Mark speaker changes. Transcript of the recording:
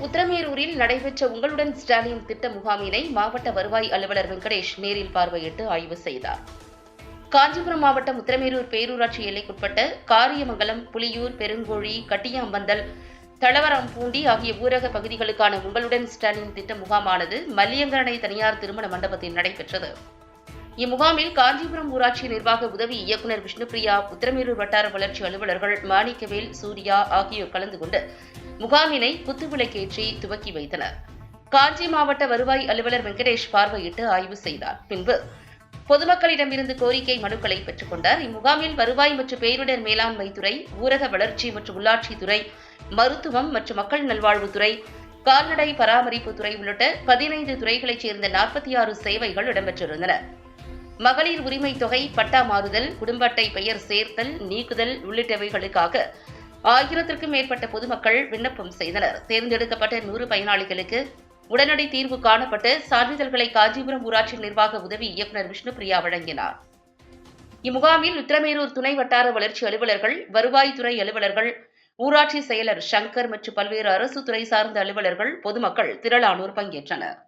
Speaker 1: உத்தரமேரூரில் நடைபெற்ற உங்களுடன் ஸ்டாலின் திட்ட முகாமினை மாவட்ட வருவாய் அலுவலர் வெங்கடேஷ் நேரில் பார்வையிட்டு ஆய்வு செய்தார். காஞ்சிபுரம் மாவட்டம் உத்தரமேரூர் பேரூராட்சி எல்லைக்குட்பட்ட காரியமங்கலம் புலியூர் பெருங்கோழி கட்டியாம்பந்தல் தளவராம்பூண்டி ஆகிய ஊரக பகுதிகளுக்கான உங்களுடன் ஸ்டாலின் திட்ட முகாமானது மல்லியங்கரணை தனியார் திருமண மண்டபத்தில் நடைபெற்றது. இம்முகாமில் காஞ்சிபுரம் ஊராட்சி நிர்வாக உதவி இயக்குநர் விஷ்ணுபிரியா உத்தரமேரூர் வட்டார வளர்ச்சி அலுவலர்கள் மாணிக்கவேல் சூர்யா ஆகியோர் கலந்து கொண்டு முகாமினை குத்துவிளக்கேற்றி துவக்கி வைத்தனர். காஞ்சி மாவட்ட வருவாய் அலுவலர் வெங்கடேஷ் பார்வையிட்டு ஆய்வு செய்தார். பின்பு பொதுமக்களிடமிருந்து கோரிக்கை மனுக்களை பெற்றுக் கொண்டார். இம்முகாமில் வருவாய் மற்றும் பேரிடர் மேலாண்மை துறை ஊரக வளர்ச்சி மற்றும் உள்ளாட்சித்துறை மருத்துவம் மற்றும் மக்கள் நல்வாழ்வுத்துறை கால்நடை பராமரிப்பு துறை உள்ளிட்ட பதினைந்து துறைகளைச் சேர்ந்த நாற்பத்தி ஆறு சேவைகள் இடம்பெற்றிருந்தன. மகளிர் உரிமை தொகை பட்டா மாறுதல் குடும்ப அட்டை பெயர் சேர்த்தல் நீக்குதல் உள்ளிட்டவைகளுக்காக ஆயிரத்திற்கும் மேற்பட்ட பொதுமக்கள் விண்ணப்பம் செய்தனர். தேர்ந்தெடுக்கப்பட்ட நூறு பயனாளிகளுக்கு உடனடி தீர்வு காணப்பட்டு சான்றிதழ்களை காஞ்சிபுரம் ஊராட்சி நிர்வாக உதவி இயக்குநர் விஷ்ணுபிரியா வழங்கினார். இம்முகாமில் உத்திரமேரூர் துணை வட்டார வளர்ச்சி அலுவலர்கள் வருவாய்த்துறை அலுவலர்கள் ஊராட்சி செயலர் சங்கர் மற்றும் பல்வேறு அரசு துறை சார்ந்த அலுவலர்கள் பொதுமக்கள் திரளானோர் பங்கேற்றனர்.